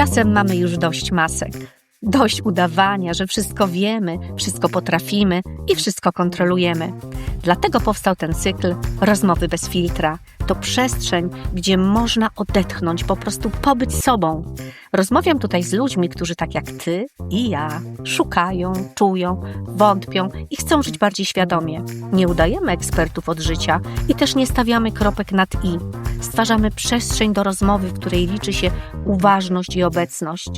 Czasem mamy już dość masek. Dość udawania, że wszystko wiemy, wszystko potrafimy i wszystko kontrolujemy. Dlatego powstał ten cykl Rozmowy bez filtra. To przestrzeń, gdzie można odetchnąć, po prostu pobyć sobą. Rozmawiam tutaj z ludźmi, którzy tak jak ty i ja szukają, czują, wątpią i chcą żyć bardziej świadomie. Nie udajemy ekspertów od życia i też nie stawiamy kropek nad i. Stwarzamy przestrzeń do rozmowy, w której liczy się uważność i obecność.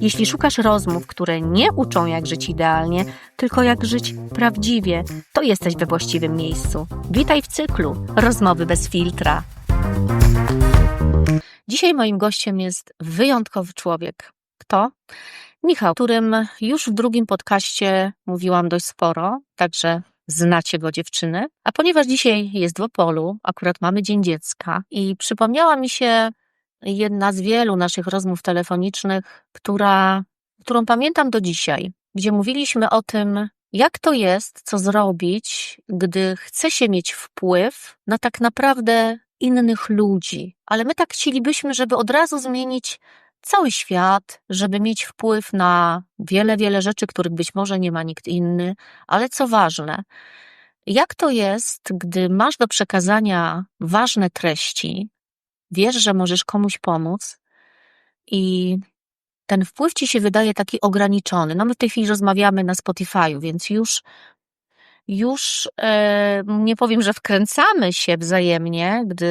Jeśli szukasz rozmów, które nie uczą jak żyć idealnie, tylko jak żyć prawdziwie, to jesteś we właściwym miejscu. Witaj w cyklu Rozmowy bez filtra. Dzisiaj moim gościem jest wyjątkowy człowiek. Kto? Michał, którym już w drugim podcaście mówiłam dość sporo, także znacie go dziewczyny. A ponieważ dzisiaj jest w Opolu, akurat mamy Dzień Dziecka i przypomniała mi się jedna z wielu naszych rozmów telefonicznych, która, którą pamiętam do dzisiaj, gdzie mówiliśmy o tym, jak to jest, co zrobić, gdy chce się mieć wpływ na tak naprawdę innych ludzi. Ale my tak chcielibyśmy, żeby od razu zmienić cały świat, żeby mieć wpływ na wiele, wiele rzeczy, których być może nie ma nikt inny, ale co ważne, jak to jest, gdy masz do przekazania ważne treści, wiesz, że możesz komuś pomóc i ten wpływ ci się wydaje taki ograniczony. No my w tej chwili rozmawiamy na Spotify'u, więc już już e, nie powiem, że wkręcamy się wzajemnie, gdy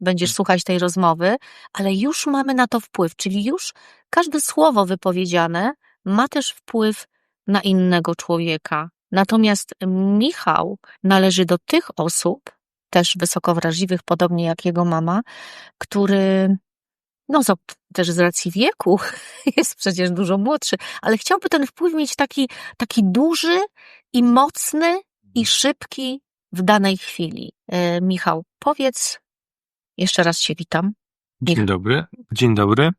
będziesz mm. słuchać tej rozmowy, ale już mamy na to wpływ, czyli już każde słowo wypowiedziane ma też wpływ na innego człowieka. Natomiast Michał należy do tych osób, też wysoko wrażliwych, podobnie jak jego mama, który no z, też z racji wieku jest przecież dużo młodszy, ale chciałby ten wpływ mieć taki, taki duży i mocny i szybki w danej chwili. E, Michał, powiedz, jeszcze raz się witam. Dzień dobry, dzień dobry.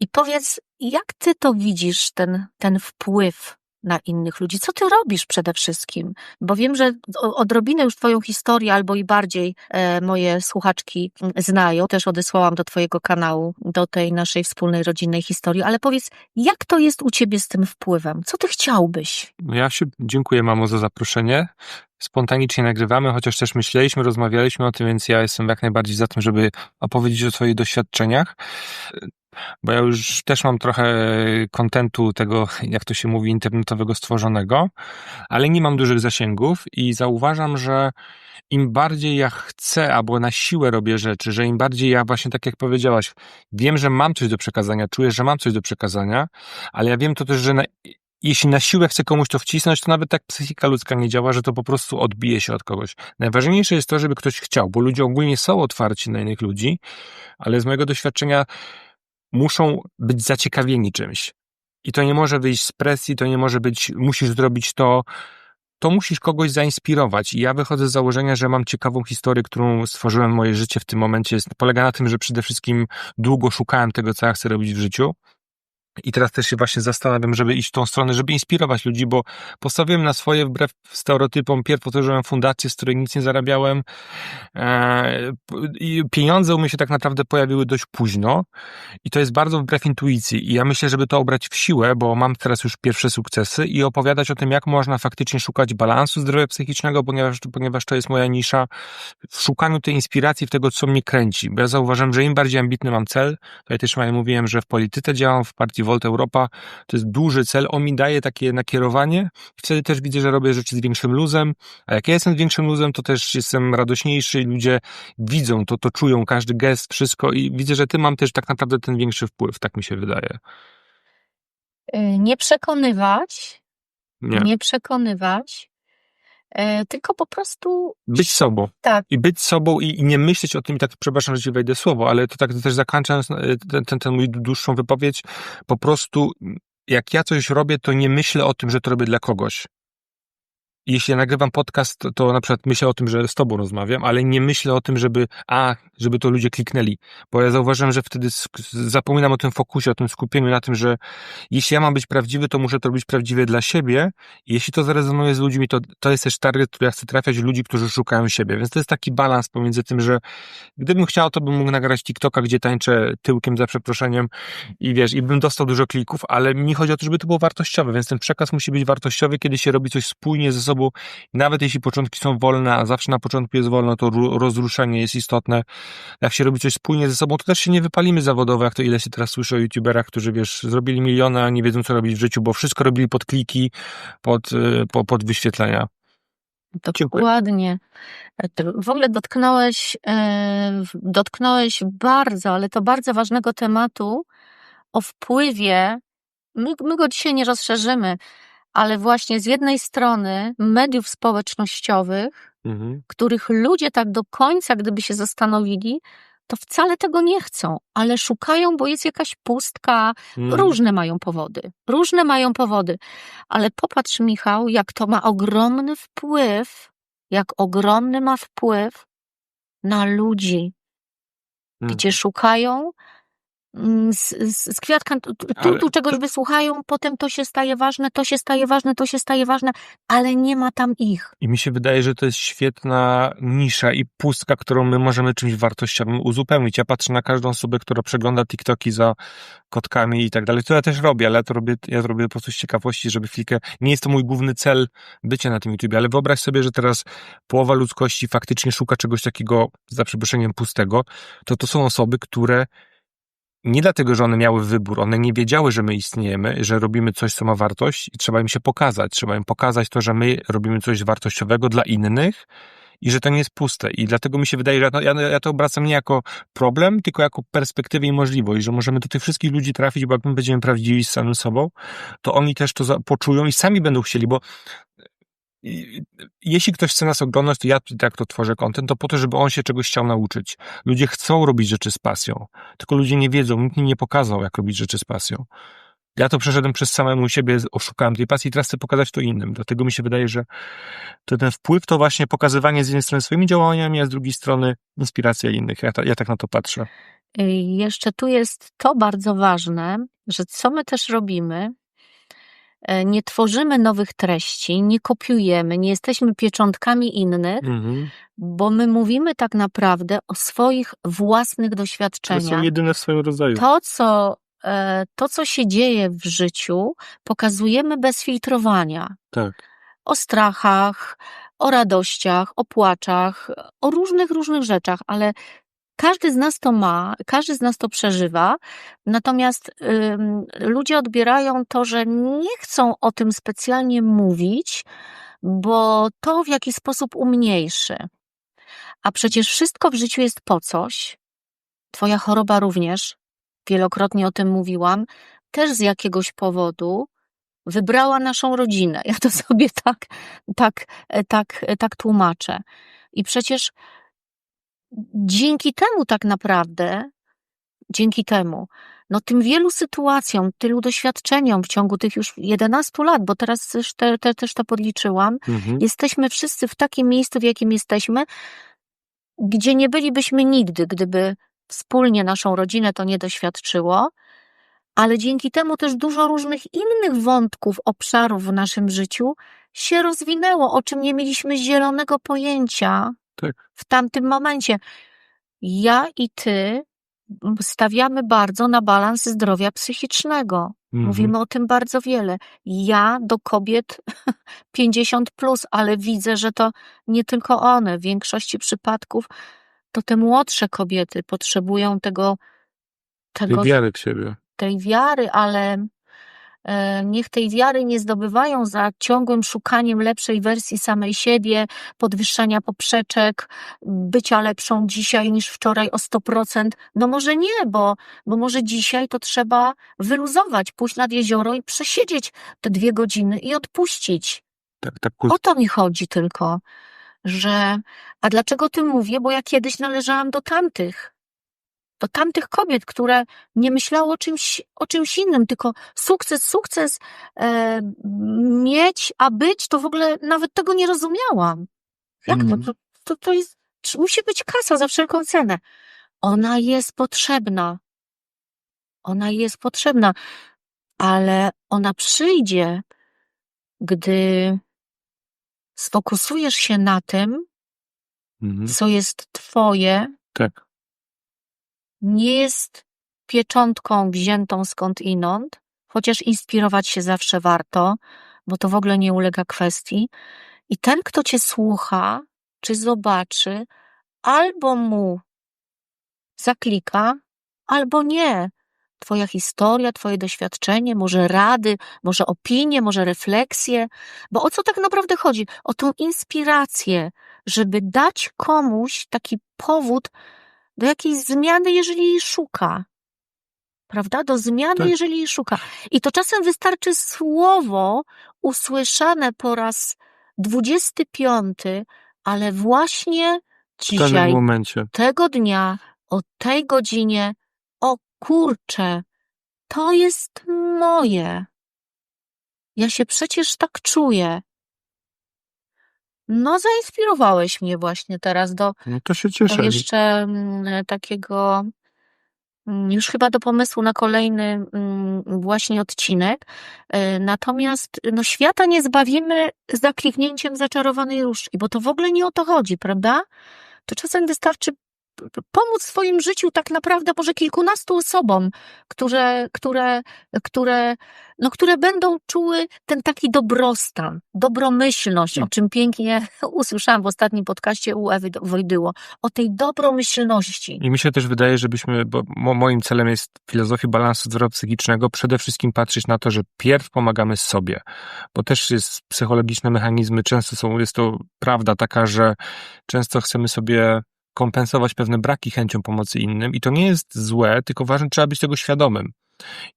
I powiedz, jak ty to widzisz, ten, ten wpływ na innych ludzi. Co ty robisz przede wszystkim? Bo wiem, że odrobinę już Twoją historię albo i bardziej e, moje słuchaczki znają. Też odesłałam do Twojego kanału, do tej naszej wspólnej rodzinnej historii, ale powiedz, jak to jest u Ciebie z tym wpływem? Co Ty chciałbyś? Ja się dziękuję, mamo, za zaproszenie. Spontanicznie nagrywamy, chociaż też myśleliśmy, rozmawialiśmy o tym, więc ja jestem jak najbardziej za tym, żeby opowiedzieć o swoich doświadczeniach bo ja już też mam trochę kontentu tego, jak to się mówi, internetowego stworzonego, ale nie mam dużych zasięgów i zauważam, że im bardziej ja chcę, albo na siłę robię rzeczy, że im bardziej ja właśnie tak jak powiedziałaś, wiem, że mam coś do przekazania, czuję, że mam coś do przekazania, ale ja wiem to też, że na, jeśli na siłę chcę komuś to wcisnąć, to nawet tak psychika ludzka nie działa, że to po prostu odbije się od kogoś. Najważniejsze jest to, żeby ktoś chciał, bo ludzie ogólnie są otwarci na innych ludzi, ale z mojego doświadczenia muszą być zaciekawieni czymś. I to nie może wyjść z presji, to nie może być, musisz zrobić to, to musisz kogoś zainspirować. I ja wychodzę z założenia, że mam ciekawą historię, którą stworzyłem moje życie w tym momencie. Polega na tym, że przede wszystkim długo szukałem tego, co ja chcę robić w życiu. I teraz też się właśnie zastanawiam, żeby iść w tą stronę, żeby inspirować ludzi, bo postawiłem na swoje wbrew stereotypom. Pierw otworzyłem fundację, z której nic nie zarabiałem. E, pieniądze u mnie się tak naprawdę pojawiły dość późno. I to jest bardzo wbrew intuicji. I ja myślę, żeby to obrać w siłę, bo mam teraz już pierwsze sukcesy i opowiadać o tym, jak można faktycznie szukać balansu zdrowia psychicznego, ponieważ, ponieważ to jest moja nisza w szukaniu tej inspiracji, w tego, co mnie kręci. Bo ja zauważam, że im bardziej ambitny mam cel, to ja też mówiłem, że w polityce działam, w partii Volt Europa, to jest duży cel, on mi daje takie nakierowanie. I wtedy też widzę, że robię rzeczy z większym luzem, a jak ja jestem z większym luzem, to też jestem radośniejszy i ludzie widzą to, to czują, każdy gest, wszystko. I widzę, że ty mam też tak naprawdę ten większy wpływ, tak mi się wydaje. Y, nie przekonywać, nie, nie przekonywać, tylko po prostu. Być sobą. Tak. I być sobą i, i, nie myśleć o tym, i tak, przepraszam, że ci wejdę słowo, ale to tak też zakończając e, ten, ten, ten mój dłuższą wypowiedź, po prostu jak ja coś robię, to nie myślę o tym, że to robię dla kogoś. Jeśli nagrywam podcast, to, na przykład myślę o tym, że z tobą rozmawiam, ale nie myślę o tym, żeby, a, żeby to ludzie kliknęli. Bo ja zauważyłem, że wtedy zapominam o tym fokusie, o tym skupieniu na tym, że jeśli ja mam być prawdziwy, to muszę to robić prawdziwie dla siebie. Jeśli to zarezonuje z ludźmi, to, to jest też target, który ja chcę trafiać ludzi, którzy szukają siebie. Więc to jest taki balans pomiędzy tym, że gdybym chciał, to bym mógł nagrać TikToka, gdzie tańczę tyłkiem za przeproszeniem i wiesz, i bym dostał dużo klików, ale mi chodzi o to, żeby to było wartościowe, więc ten przekaz musi być wartościowy, kiedy się robi coś spójnie ze sobą, nawet jeśli początki są wolne, a zawsze na początku jest wolno, to ru- rozruszenie jest istotne. Jak się robi coś spójnie ze sobą, to też się nie wypalimy zawodowo, jak to ile się teraz słyszy o youtuberach, którzy wiesz, zrobili miliony, a nie wiedzą co robić w życiu, bo wszystko robili pod kliki, pod, y, po, pod wyświetlenia. Dziękuję. Dokładnie. W ogóle dotknąłeś, e, dotknąłeś bardzo, ale to bardzo ważnego tematu o wpływie. My, my go dzisiaj nie rozszerzymy, ale właśnie z jednej strony mediów społecznościowych, Mhm. których ludzie tak do końca, gdyby się zastanowili, to wcale tego nie chcą, ale szukają, bo jest jakaś pustka. Mhm. Różne mają powody. Różne mają powody. Ale popatrz, Michał, jak to ma ogromny wpływ, jak ogromny ma wpływ na ludzi, Mhm. gdzie szukają z, z, z kwiatka, tu, tu czegoś to- wysłuchają, potem to się staje ważne, to się staje ważne, to się staje ważne, ale nie ma tam ich. I mi się wydaje, że to jest świetna nisza i pustka, którą my możemy czymś wartościowym uzupełnić. Ja patrzę na każdą osobę, która przegląda TikToki za kotkami i tak dalej. To ja też robię, ale ja to robię, ja to robię po prostu z ciekawości, żeby chwilkę... Nie jest to mój główny cel bycia na tym YouTube, ale wyobraź sobie, że teraz połowa ludzkości faktycznie szuka czegoś takiego, za przeproszeniem, pustego. To to są osoby, które nie dlatego, że one miały wybór, one nie wiedziały, że my istniejemy, że robimy coś, co ma wartość i trzeba im się pokazać. Trzeba im pokazać to, że my robimy coś wartościowego dla innych i że to nie jest puste. I dlatego mi się wydaje, że ja ja, to obracam nie jako problem, tylko jako perspektywę i możliwość, że możemy do tych wszystkich ludzi trafić, bo jak my będziemy prawdziwi z samym sobą, to oni też to poczują i sami będą chcieli, bo jeśli ktoś chce nas oglądać, to ja tak to tworzę content, to po to, żeby on się czegoś chciał nauczyć. Ludzie chcą robić rzeczy z pasją, tylko ludzie nie wiedzą, nikt im nie pokazał, jak robić rzeczy z pasją. Ja to przeszedłem przez samemu siebie, oszukałem tej pasji i teraz chcę pokazać to innym. Dlatego mi się wydaje, że to ten wpływ to właśnie pokazywanie z jednej strony swoimi działaniami, a z drugiej strony inspiracja innych. Ja, ja tak na to patrzę. Jeszcze tu jest to bardzo ważne, że co my też robimy, nie tworzymy nowych treści, nie kopiujemy, nie jesteśmy pieczątkami innych, Mhm. bo my mówimy tak naprawdę o swoich własnych To są doświadczeniach. jedyne w swoim rodzaju. To, co, e, to, co się dzieje w życiu, pokazujemy bez filtrowania. Tak. O strachach, o radościach, o płaczach, o różnych, różnych rzeczach, ale każdy z nas to ma, każdy z nas to przeżywa, natomiast ludzie odbierają to, że nie chcą o tym specjalnie mówić, bo to w jakiś sposób umniejszy. A przecież wszystko w życiu jest po coś. Twoja choroba również, wielokrotnie o tym mówiłam, też z jakiegoś powodu wybrała naszą rodzinę. Ja to sobie tak, tak, tak, tak tłumaczę. I przecież dzięki temu tak naprawdę, dzięki temu, no tym wielu sytuacjom, tylu doświadczeniom w ciągu tych już 11 lat, bo teraz też, te, te, też to podliczyłam, Mhm. jesteśmy wszyscy w takim miejscu, w jakim jesteśmy, gdzie nie bylibyśmy nigdy, gdyby wspólnie naszą rodzinę to nie doświadczyło, ale dzięki temu też dużo różnych innych wątków, obszarów w naszym życiu się rozwinęło, o czym nie mieliśmy zielonego pojęcia Tak. w tamtym momencie. Ja i ty stawiamy bardzo na balans zdrowia psychicznego. Mhm. Mówimy o tym bardzo wiele. Ja do kobiet 50 plus, ale widzę, że to nie tylko one. W większości przypadków to te młodsze kobiety potrzebują tego, Tej tego wiary w siebie. tej wiary, ale niech tej wiary nie zdobywają za ciągłym szukaniem lepszej wersji samej siebie, podwyższania poprzeczek, bycia lepszą dzisiaj niż wczoraj o 100%. No może nie, bo, bo może dzisiaj to trzeba wyluzować, pójść nad jezioro i przesiedzieć te dwie godziny i odpuścić. Tak, tak. O to mi chodzi tylko, że. A dlaczego o tym mówię? Bo ja kiedyś należałam do tamtych. Do tamtych kobiet, które nie myślały o czymś, o czymś innym, tylko sukces, sukces e, mieć, a być, to w ogóle nawet tego nie rozumiałam. Jak Mhm. to? To, to, jest, musi być kasa za wszelką cenę. Ona jest potrzebna. Ona jest potrzebna, ale ona przyjdzie, gdy sfokusujesz się na tym, Mhm. co jest twoje, Tak. Nie jest pieczątką wziętą skądinąd, chociaż inspirować się zawsze warto, bo to w ogóle nie ulega kwestii. I ten, kto cię słucha, czy zobaczy, albo mu zaklika, albo nie. Twoja historia, twoje doświadczenie, może rady, może opinie, może refleksje. Bo o co tak naprawdę chodzi? O tą inspirację, żeby dać komuś taki powód do jakiejś zmiany, jeżeli jej szuka. Prawda? Do zmiany, Tak. jeżeli jej szuka. I to czasem wystarczy słowo usłyszane po raz 25, ale właśnie dzisiaj, tego dnia, o tej godzinie, o kurczę, to jest moje. Ja się przecież tak czuję. No, zainspirowałeś mnie właśnie teraz do, No to się do cieszę. jeszcze mm, takiego, mm, już chyba do pomysłu na kolejny mm, właśnie odcinek. E, Natomiast no, świata nie zbawimy zakliknięciem zaczarowanej różdżki, bo to w ogóle nie o to chodzi, prawda? To czasem wystarczy pomóc w swoim życiu tak naprawdę może kilkunastu osobom, które, które, które, no, które będą czuły ten taki dobrostan, dobromyślność, o czym pięknie usłyszałam w ostatnim podcaście u Ewy Wojdyło, o tej dobromyślności. I mi się też wydaje, żebyśmy, bo mo- moim celem jest w filozofii balansu zdrowia psychicznego przede wszystkim patrzeć na to, że pierw pomagamy sobie, bo też jest psychologiczne mechanizmy, często są, jest to prawda taka, że często chcemy sobie kompensować pewne braki chęcią pomocy innym i to nie jest złe, tylko ważne, trzeba być tego świadomym.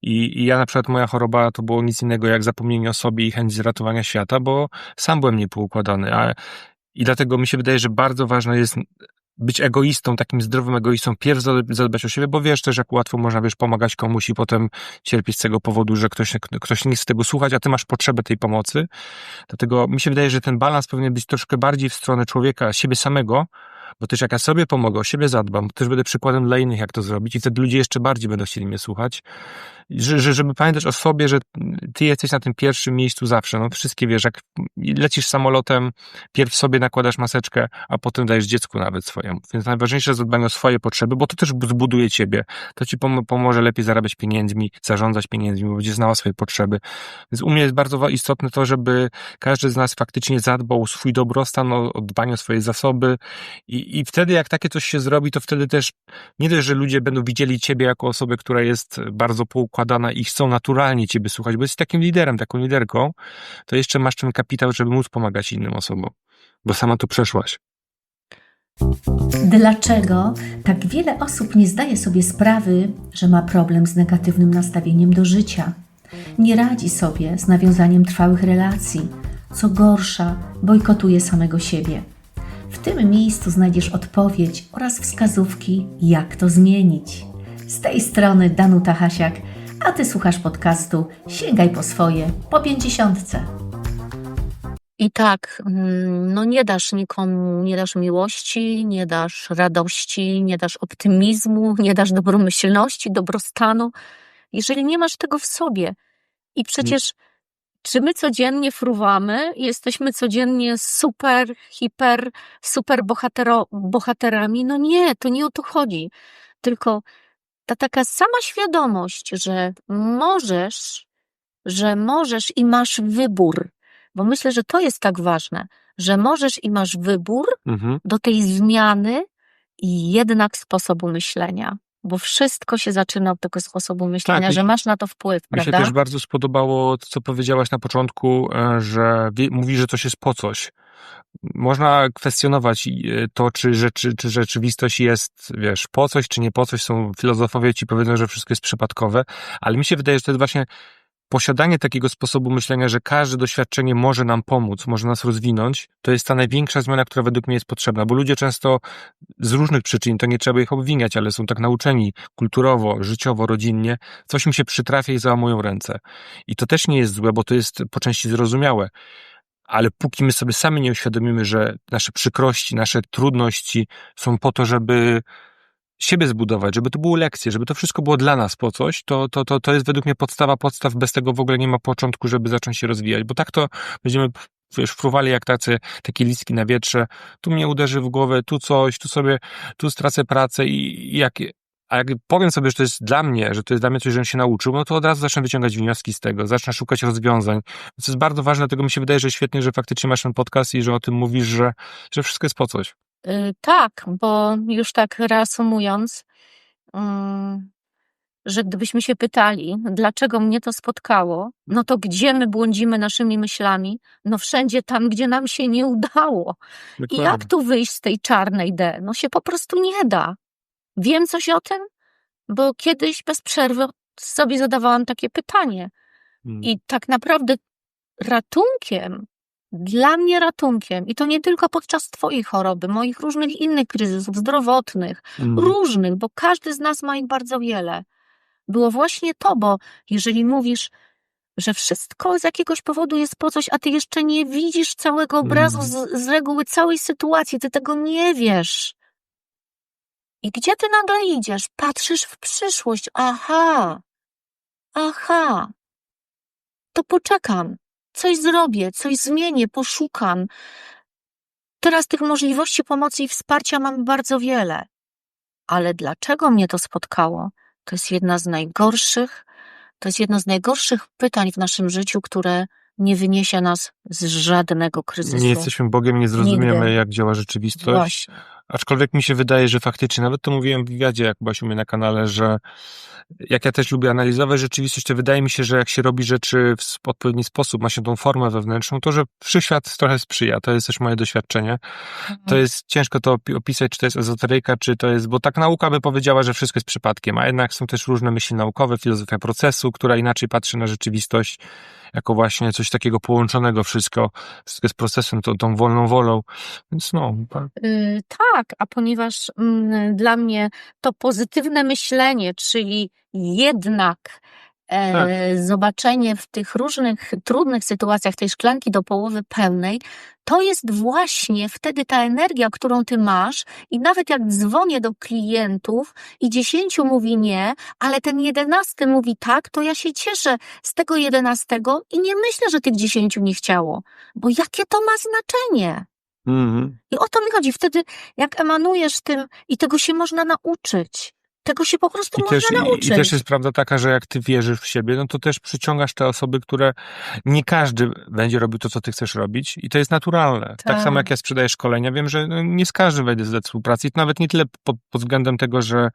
I, I ja na przykład moja choroba to było nic innego jak zapomnienie o sobie i chęć zratowania świata, bo sam byłem niepoukładany, a i dlatego mi się wydaje, że bardzo ważne jest być egoistą, takim zdrowym egoistą, pierw za- zadbać o siebie, bo wiesz też, jak łatwo można, wiesz, pomagać komuś i potem cierpieć z tego powodu, że ktoś, ktoś nie chce tego słuchać, a ty masz potrzebę tej pomocy. Dlatego mi się wydaje, że ten balans powinien być troszkę bardziej w stronę człowieka, siebie samego, bo też jak ja sobie pomogę, o siebie zadbam, też będę przykładem dla innych, jak to zrobić i wtedy ludzie jeszcze bardziej będą chcieli mnie słuchać. Że, że, żeby pamiętać o sobie, że ty jesteś na tym pierwszym miejscu zawsze. No wszystkie wiesz, jak lecisz samolotem, pierw sobie nakładasz maseczkę, a potem dajesz dziecku nawet swojemu. Więc najważniejsze jest zadbanie o swoje potrzeby, bo to też zbuduje ciebie. To ci pom- pomoże lepiej zarabiać pieniędzmi, zarządzać pieniędzmi, bo będziesz znała swoje potrzeby. Więc u mnie jest bardzo istotne to, żeby każdy z nas faktycznie zadbał o swój dobrostan, o, o dbanie o swoje zasoby i, i wtedy jak takie coś się zrobi, to wtedy też nie dość, że ludzie będą widzieli ciebie jako osobę, która jest bardzo poukładana i chcą naturalnie ciebie słuchać, bo jesteś takim liderem, taką liderką, to jeszcze masz ten kapitał, żeby móc pomagać innym osobom, bo sama to przeszłaś. Dlaczego tak wiele osób nie zdaje sobie sprawy, że ma problem z negatywnym nastawieniem do życia? Nie radzi sobie z nawiązaniem trwałych relacji, co gorsza, bojkotuje samego siebie. W tym miejscu znajdziesz odpowiedź oraz wskazówki, jak to zmienić. Z tej strony Danuta Hasiak, a ty słuchasz podcastu Sięgaj po swoje po pięćdziesiątce. I tak, mm, no nie dasz nikomu, nie dasz miłości, nie dasz radości, nie dasz optymizmu, nie dasz dobromyślności, dobrostanu, jeżeli nie masz tego w sobie. I przecież, czy my codziennie fruwamy, jesteśmy codziennie super, hiper, super bohatero, bohaterami? No nie, to nie o to chodzi. Tylko ta taka sama świadomość, że możesz, że możesz i masz wybór, bo myślę, że to jest tak ważne, że możesz i masz wybór Mhm. do tej zmiany i jednak sposobu myślenia. Bo wszystko się zaczyna od tego sposobu myślenia, Tak, że masz na to wpływ, Mi się prawda? też bardzo spodobało to, co powiedziałaś na początku, e, że mówi, że coś jest po coś. Można kwestionować e, to, czy, rzeczy, czy rzeczywistość jest, wiesz, po coś, czy nie po coś. Są filozofowie ci powiedzą, że wszystko jest przypadkowe, ale mi się wydaje, że to jest właśnie posiadanie takiego sposobu myślenia, że każde doświadczenie może nam pomóc, może nas rozwinąć, to jest ta największa zmiana, która według mnie jest potrzebna, bo ludzie często z różnych przyczyn, to nie trzeba ich obwiniać, ale są tak nauczeni kulturowo, życiowo, rodzinnie, coś im się przytrafia i załamują ręce. I to też nie jest złe, bo to jest po części zrozumiałe. Ale póki my sobie sami nie uświadomimy, że nasze przykrości, nasze trudności są po to, żeby siebie zbudować, żeby to były lekcje, żeby to wszystko było dla nas po coś, to, to, to, to jest według mnie podstawa podstaw. Bez tego w ogóle nie ma początku, żeby zacząć się rozwijać, bo tak to będziemy wiesz, fruwali jak tacy, takie listki na wietrze, tu mnie uderzy w głowę, tu coś, tu sobie, tu stracę pracę i jak, a jak powiem sobie, że to jest dla mnie, że to jest dla mnie coś, żebym się nauczył, no to od razu zacznę wyciągać wnioski z tego, zacznę szukać rozwiązań. To jest bardzo ważne, dlatego mi się wydaje, że świetnie, że faktycznie masz ten podcast i że o tym mówisz, że, że wszystko jest po coś. Y, Tak, bo już tak reasumując, mm, że gdybyśmy się pytali, dlaczego mnie to spotkało, no to gdzie my błądzimy naszymi myślami? No wszędzie tam, gdzie nam się nie udało. I jak tu wyjść z tej czarnej D? No się po prostu nie da. Wiem coś o tym, bo kiedyś bez przerwy sobie zadawałam takie pytanie. Mm. I tak naprawdę ratunkiem, dla mnie ratunkiem, i to nie tylko podczas Twojej choroby, moich różnych innych kryzysów zdrowotnych, Mm. różnych, bo każdy z nas ma ich bardzo wiele, było właśnie to, bo jeżeli mówisz, że wszystko z jakiegoś powodu jest po coś, a ty jeszcze nie widzisz całego obrazu Mm. z, z reguły całej sytuacji, ty tego nie wiesz. I gdzie ty nagle idziesz? Patrzysz w przyszłość. Aha, aha. To poczekam. Coś zrobię, coś zmienię, poszukam. Teraz tych możliwości pomocy i wsparcia mam bardzo wiele. Ale dlaczego mnie to spotkało? To jest jedna z najgorszych, to jest jedno z najgorszych pytań w naszym życiu, które nie wyniesie nas z żadnego kryzysu. Nie jesteśmy Bogiem, nie zrozumiemy, Nigdy. jak działa rzeczywistość. Właśnie. Aczkolwiek mi się wydaje, że faktycznie, nawet to mówiłem w wywiadzie, jak byłaś u mnie na kanale, że jak ja też lubię analizować rzeczywistość, to wydaje mi się, że jak się robi rzeczy w odpowiedni sposób, ma się tą formę wewnętrzną, to że wszechświat trochę sprzyja. To jest też moje doświadczenie. To jest ciężko to opi- opisać, czy to jest ezoteryka, czy to jest, bo tak nauka by powiedziała, że wszystko jest przypadkiem, a jednak są też różne myśli naukowe, filozofia procesu, która inaczej patrzy na rzeczywistość jako właśnie coś takiego połączonego wszystko, wszystko jest procesem, tą, tą wolną wolą. Więc no, pa- Y, tak, a ponieważ mm, dla mnie to pozytywne myślenie, czyli jednak e, Tak. zobaczenie w tych różnych trudnych sytuacjach tej szklanki do połowy pełnej, to jest właśnie wtedy ta energia, którą ty masz i nawet jak dzwonię do klientów i dziesięciu mówi nie, ale ten jedenasty mówi tak, to ja się cieszę z tego jedenastego i nie myślę, że tych dziesięciu nie chciało, bo jakie to ma znaczenie? Mhm. I o to mi chodzi. Wtedy, jak emanujesz tym, i tego się można nauczyć. Tego się po prostu I można też, nauczyć. I też jest prawda taka, że jak ty wierzysz w siebie, no to też przyciągasz te osoby, które nie każdy będzie robił to, co ty chcesz robić i to jest naturalne. Tak, Tak. samo jak ja sprzedaję szkolenia, wiem, że no, nie z każdym wejdę zdać współpracy i to nawet nie tyle pod, pod względem tego, że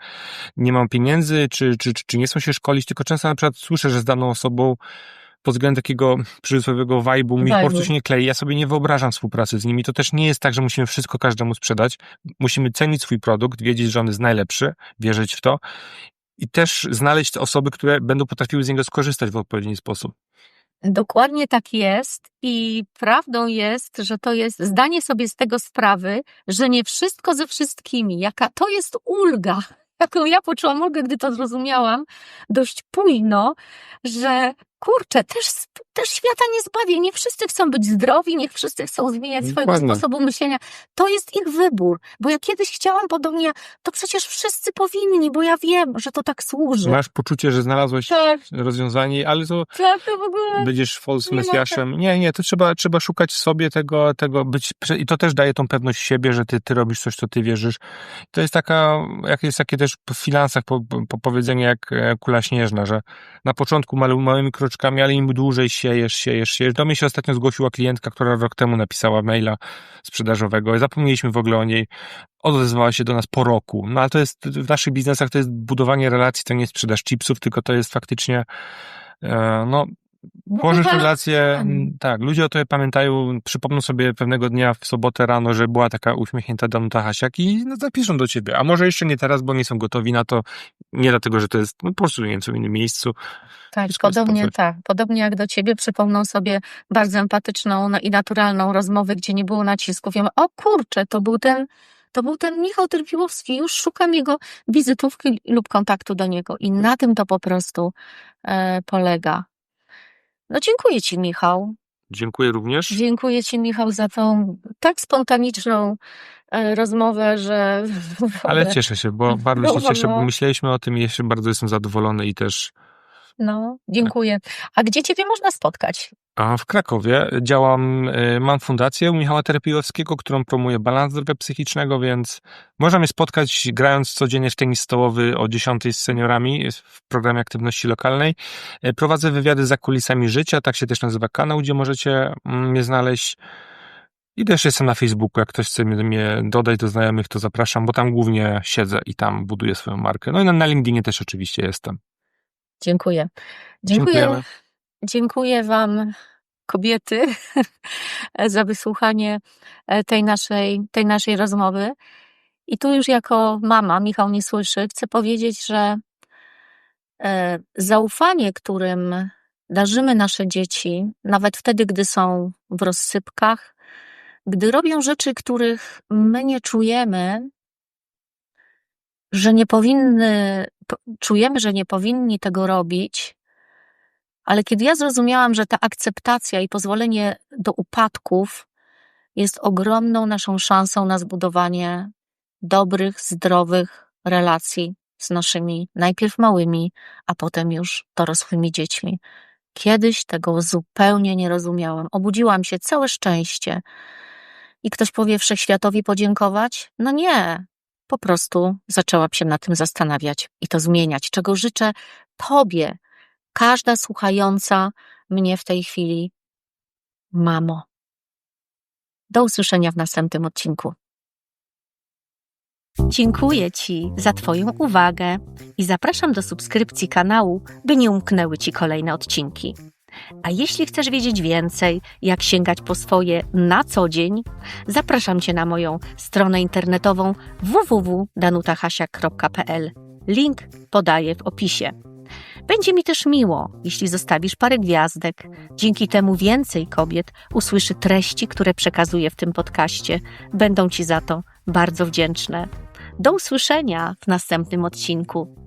nie mam pieniędzy, czy, czy, czy, czy nie chcą się szkolić, tylko często na przykład słyszę, że z daną osobą pod względem takiego przysłowiowego vibe'u mi po prostu się nie klei. Ja sobie nie wyobrażam współpracy z nimi. To też nie jest tak, że musimy wszystko każdemu sprzedać. Musimy cenić swój produkt, wiedzieć, że on jest najlepszy, wierzyć w to i też znaleźć te osoby, które będą potrafiły z niego skorzystać w odpowiedni sposób. Dokładnie tak jest. I prawdą jest, że to jest zdanie sobie z tego sprawy, że nie wszystko ze wszystkimi. Jaka to jest ulga. Jaką ja poczułam ulgę, gdy to zrozumiałam dość późno, że kurczę, też, sp- też świata nie zbawię. Nie wszyscy chcą być zdrowi, nie wszyscy chcą zmieniać swojego Dokładnie. sposobu myślenia. To jest ich wybór. Bo ja kiedyś chciałam podobnie, to przecież wszyscy powinni, bo ja wiem, że to tak służy. Masz poczucie, że znalazłeś Tak, rozwiązanie, ale to tak, to w ogóle. będziesz false Nie mesjaszem. Nie, nie, to trzeba, trzeba szukać sobie tego, tego być, i to też daje tą pewność siebie, że ty, ty robisz coś, co ty wierzysz. To jest taka, jak jest takie też w finansach po, po powiedzenie jak kula śnieżna, że na początku mały, małymi kroczkami, ale im dłużej siejesz, siejesz, siejesz. Do mnie się ostatnio zgłosiła klientka, która rok temu napisała maila sprzedażowego. Zapomnieliśmy w ogóle o niej. Odezwała się do nas po roku. No ale to jest, w naszych biznesach to jest budowanie relacji, to nie jest sprzedaż chipsów, tylko to jest faktycznie, e, no, Tworzysz relacje, tak, ludzie o tobie pamiętają, przypomną sobie pewnego dnia w sobotę rano, że była taka uśmiechnięta Danuta Hasiak i no, zapiszą do ciebie. A może jeszcze nie teraz, bo nie są gotowi na to, nie dlatego, że to jest, no po prostu nie wiem, w innym miejscu. Tak, Wszystko podobnie tak. Podobnie jak do ciebie przypomną sobie bardzo empatyczną i naturalną rozmowę, gdzie nie było nacisków. Mówię, o kurczę, to był ten, to był ten Michał Tyrpiłowski, już szukam jego wizytówki lub kontaktu do niego. I na tym to po prostu e, polega. No dziękuję ci, Michał. Dziękuję również. Dziękuję ci, Michał, za tą tak spontaniczną e, rozmowę, że... Ale cieszę się, bo bardzo się cieszę, bo myśleliśmy o tym i jeszcze bardzo jestem zadowolony i też No, dziękuję. A gdzie ciebie można spotkać? A w Krakowie działam, y, mam fundację Michała Terpiłowskiego, którą promuje balans zdrowia psychicznego, więc można mnie spotkać grając codziennie w tenis stołowy o 10 z seniorami w programie aktywności lokalnej. Y, Prowadzę wywiady za kulisami życia, tak się też nazywa kanał, gdzie możecie mm, mnie znaleźć. I też jestem na Facebooku, jak ktoś chce mnie dodać do znajomych, to zapraszam, bo tam głównie siedzę i tam buduję swoją markę. No i na, na LinkedInie też oczywiście jestem. Dziękuję. Dziękuję. Dziękujemy. Dziękuję Wam, kobiety, za wysłuchanie e, tej naszej, tej naszej rozmowy. I tu już jako mama, Michał nie słyszy, chcę powiedzieć, że e, zaufanie, którym darzymy nasze dzieci, nawet wtedy, gdy są w rozsypkach, gdy robią rzeczy, których my nie czujemy, że nie powinny, po- czujemy, że nie powinni tego robić, ale kiedy ja zrozumiałam, że ta akceptacja i pozwolenie do upadków jest ogromną naszą szansą na zbudowanie dobrych, zdrowych relacji z naszymi najpierw małymi, a potem już dorosłymi dziećmi. Kiedyś tego zupełnie nie rozumiałam. Obudziłam się całe szczęście. I ktoś powie wszechświatowi podziękować? No nie. Po prostu zaczęłam się nad tym zastanawiać i to zmieniać, czego życzę Tobie, każda słuchająca mnie w tej chwili, mamo. Do usłyszenia w następnym odcinku. Dziękuję Ci za Twoją uwagę i zapraszam do subskrypcji kanału, by nie umknęły Ci kolejne odcinki. A jeśli chcesz wiedzieć więcej, jak sięgać po swoje na co dzień, zapraszam Cię na moją stronę internetową www.danutahasiak.pl. Link podaję w opisie. Będzie mi też miło, jeśli zostawisz parę gwiazdek. Dzięki temu więcej kobiet usłyszy treści, które przekazuję w tym podcaście. Będą Ci za to bardzo wdzięczne. Do usłyszenia w następnym odcinku.